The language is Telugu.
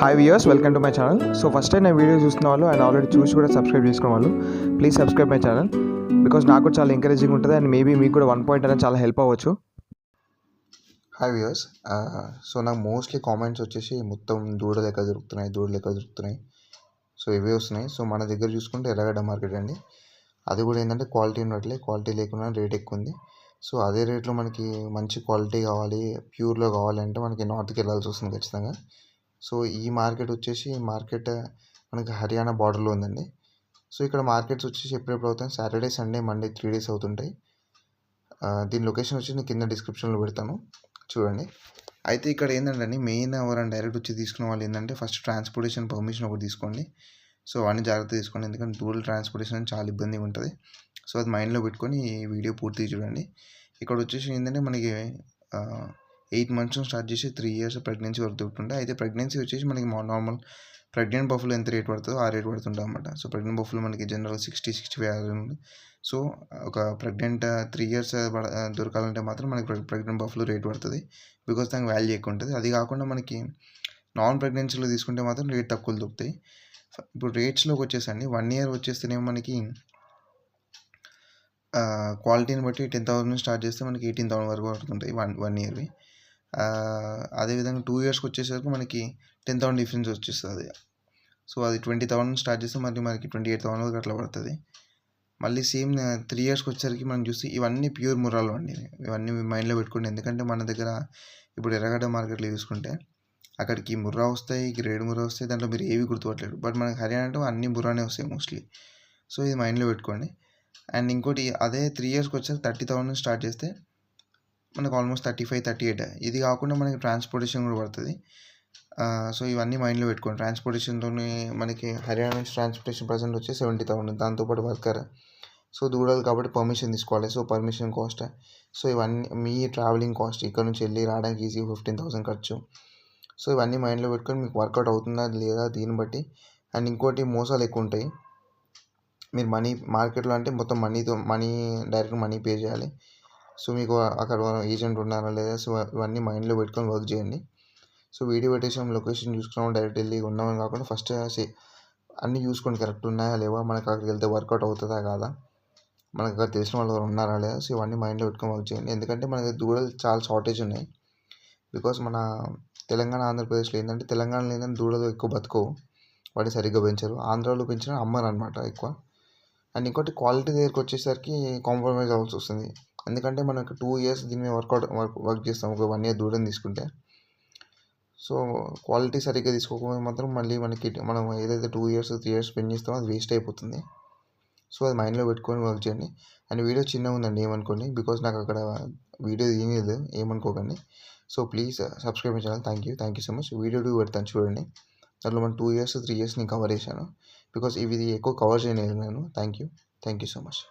Hi viewers welcome to my channel so first time నా వీడియో చూస్తున్న వాళ్ళు అండ్ ఆల్రెడీ చూసి కూడా సబ్స్క్రైబ్ చేసుకున్న వాళ్ళు please subscribe my channel because నాకు కూడా చాలా ఎంకరేజింగ్ ఉంటుంది అండ్ మేబీ మీకు కూడా వన్ పాయింట్ అనేది చాలా హెల్ప్ అవ్వచ్చు. హాయ్ వ్యూయర్స్ సో నాకు మోస్ట్లీ కామెంట్స్ వచ్చేసి మొత్తం దూడలు ఎక్కడ దొరుకుతున్నాయి దూడలు ఎక్కడ దొరుకుతున్నాయి సో ఇవే వస్తున్నాయి. సో మన దగ్గర చూసుకుంటే ఎర్రగడ్డ మార్కెట్ అండి. అది కూడా ఏంటంటే క్వాలిటీ ఉన్నట్లే క్వాలిటీ లేకుండా రేట్ ఎక్కువ ఉంది. సో అదే రేట్లో మనకి మంచి క్వాలిటీ కావాలి ప్యూర్లో కావాలంటే మనకి నార్త్కి వెళ్ళాల్సి వస్తుంది ఖచ్చితంగా. సో ఈ మార్కెట్ వచ్చేసి మార్కెట్ మనకి హర్యానా బార్డర్లో ఉందండి. సో ఇక్కడ మార్కెట్స్ వచ్చేసి ఎప్పుడెప్పుడు అవుతాయి. Saturday Sunday Monday three days అవుతుంటాయి. దీని లొకేషన్ వచ్చి నేను కింద డిస్క్రిప్షన్లో పెడతాను. చూడండి. అయితే ఇక్కడ ఏంటంటే మెయిన్ ఎవరైనా డైరెక్ట్ వచ్చి తీసుకున్న వాళ్ళు ఏంటంటే ఫస్ట్ ట్రాన్స్పోర్టేషన్ పర్మిషన్ ఒకటి తీసుకోండి. సో అవన్నీ జాగ్రత్త తీసుకోండి. ఎందుకంటే దూరం ట్రాన్స్పోర్టేషన్ చాలా ఇబ్బందిగా ఉంటుంది. సో అది మైండ్లో పెట్టుకొని ఈ వీడియో పూర్తిగా చూడండి ఇక్కడ వచ్చేసి ఏంటంటే మనకి ఎయిట్ మంత్స్ స్టార్ట్ చేసి త్రీ ఇయర్స్ ప్రెగ్నెన్సీ వరకు దొరుకుతుంటాయి అయితే ప్రెగ్నెన్సీ వచ్చేసి మనకి నార్మల్ ప్రెగ్నెంట్ బఫ్లో ఎంత రేట్ పడుతుందో ఆ రేట్ పడుతుంటుంది అనమాట సో ప్రెగ్నెంట్ బఫ్లో మనకి జనరల్ సిక్స్టీ సిక్స్టీ ఫైవ్ ఉంది సో ఒక ప్రెగ్నెంట్ త్రీ ఇయర్స్ దొరకాలంటే మాత్రం మనకి ప్రెగ్నెంట్ బఫ్లో రేట్ పడుతుంది. బికాస్ దానికి వాల్యూ ఎక్కువ ఉంటుంది. అది కాకుండా మనకి నాన్ ప్రెగ్నెన్సీలో తీసుకుంటే మాత్రం రేట్ తక్కువ దొరుకుతాయి. ఇప్పుడు రేట్స్లోకి వచ్చేసండి. వన్ ఇయర్ వచ్చేస్తేనేమో మనకి క్వాలిటీని బట్టి టెన్ థౌసండ్ స్టార్ట్ చేస్తే మనకి ఎయిటీన్ థౌసండ్ వరకు పడుతుంటాయి వన్ వన్ ఇయర్వి. అదేవిధంగా టూ ఇయర్స్కి వచ్చేసరికి మనకి టెన్ థౌసండ్ డిఫరెన్స్ వచ్చేస్తుంది. సో అది ట్వంటీ థౌసండ్ స్టార్ట్ చేస్తే మళ్ళీ మనకి ట్వంటీ ఎయిట్ థౌసండ్ వరకు అట్లా పడుతుంది. మళ్ళీ సేమ్ త్రీ ఇయర్స్కి వచ్చేసరికి మనం చూస్తే ఇవన్నీ ప్యూర్ మురాలు అండి. ఇవన్నీ మైండ్లో పెట్టుకోండి. ఎందుకంటే మన దగ్గర ఇప్పుడు ఎర్రగడ్డ మార్కెట్లో చూసుకుంటే అక్కడికి ముర్రా వస్తాయి గ్రేడ్ ముర్రా వస్తాయి. దాంట్లో మీరు ఏవి గుర్తుపట్టలేరు. బట్ మనకి హర్యానా అంటే అన్ని ముర్రానే వస్తాయి మోస్ట్లీ సో ఇది మైండ్లో పెట్టుకోండి. అండ్ ఇంకోటి అదే త్రీ ఇయర్స్కి వచ్చేసరికి థర్టీ థౌసండ్ స్టార్ట్ చేస్తే మనకు almost thirty five thirty eight. ఇది కాకుండా మనకి ట్రాన్స్పోర్టేషన్ కూడా పడుతుంది. సో ఇవన్నీ మైండ్లో పెట్టుకోండి. ట్రాన్స్పోర్టేషన్తో మనకి హర్యానా నుంచి ట్రాన్స్పోర్టేషన్ ప్రజెంట్ వచ్చి సెవెంటీ థౌసండ్. దాంతోపాటు వర్కర్. సో దూడలు కాబట్టి పర్మిషన్ తీసుకోవాలి. So permission cost. సో ఇవన్నీ మీ ట్రావెలింగ్ కాస్ట్. ఇక్కడ నుంచి వెళ్ళి రావడానికి ఈజీ ఫిఫ్టీన్ థౌసండ్ ఖర్చు. సో ఇవన్నీ మైండ్లో పెట్టుకొని మీకు వర్కౌట్ అవుతుందా లేదా దీన్ని బట్టి. అండ్ ఇంకోటి మోసాలు ఎక్కువ ఉంటాయి. మీరు మనీ మార్కెట్లో అంటే మొత్తం మనీతో మనీ డైరెక్ట్ మనీ పే చేయాలి. సో మీకు అక్కడ ఏజెంట్ ఉన్నారా లేదా? సో ఇవన్నీ మైండ్లో పెట్టుకొని వర్క్ చేయండి. సో వీడియో పెట్టేసాం లొకేషన్ చూసుకున్నాం డైరెక్ట్ వెళ్ళి ఉన్నామని కాకుండా ఫస్ట్ అన్నీ చూసుకోండి. కరెక్ట్ ఉన్నాయా లేవా? మనకు అక్కడికి వెళ్తే వర్కౌట్ అవుతుందా కాదా? మనకు అక్కడ తెలిసిన వాళ్ళు ఎవరు ఉన్నారా లేదా? సో ఇవన్నీ మైండ్లో పెట్టుకొని వర్క్ చేయండి. ఎందుకంటే మనకి దూడలు చాలా షార్టేజ్ ఉన్నాయి. బికాస్ మన తెలంగాణ ఆంధ్రప్రదేశ్లో ఏంటంటే తెలంగాణలో ఏంటంటే దూడలు ఎక్కువ బతుకోవు. వాటిని సరిగ్గా పెంచరు. ఆంధ్రాలో పెంచిన అమ్మరు అనమాట ఎక్కువ. అండ్ ఇంకోటి క్వాలిటీ దగ్గరికి వచ్చేసరికి కాంప్రమైజ్ అవ్వాల్సి వస్తుంది. ఎందుకంటే మనకు టూ ఇయర్స్ దీని మీద వర్కౌట్ వర్క్ వర్క్ చేస్తాం. ఒక వన్ ఇయర్ దూరం తీసుకుంటే. సో క్వాలిటీ సరిగ్గా తీసుకోకపోతే మాత్రం మళ్ళీ మనకి మనం ఏదైతే two years three years spend చేస్తామో అది వేస్ట్ అయిపోతుంది. సో అది మైండ్లో పెట్టుకొని వర్క్ చేయండి. అండ్ వీడియో చిన్నగా ఉందండి ఏమనుకోండి? బికాస్ నాకు అక్కడ వీడియో తీయలేదు ఏమనుకోకండి. So please subscribe my channel thank you thank you so much video two పెడతాను చూడండి. దాంట్లో మనం టూ ఇయర్స్ త్రీ ఇయర్స్ నేను కవర్ చేశాను. బికాస్ ఇవి ఎక్కువ కవర్ చేయలేదు నేను. Thank you thank you so much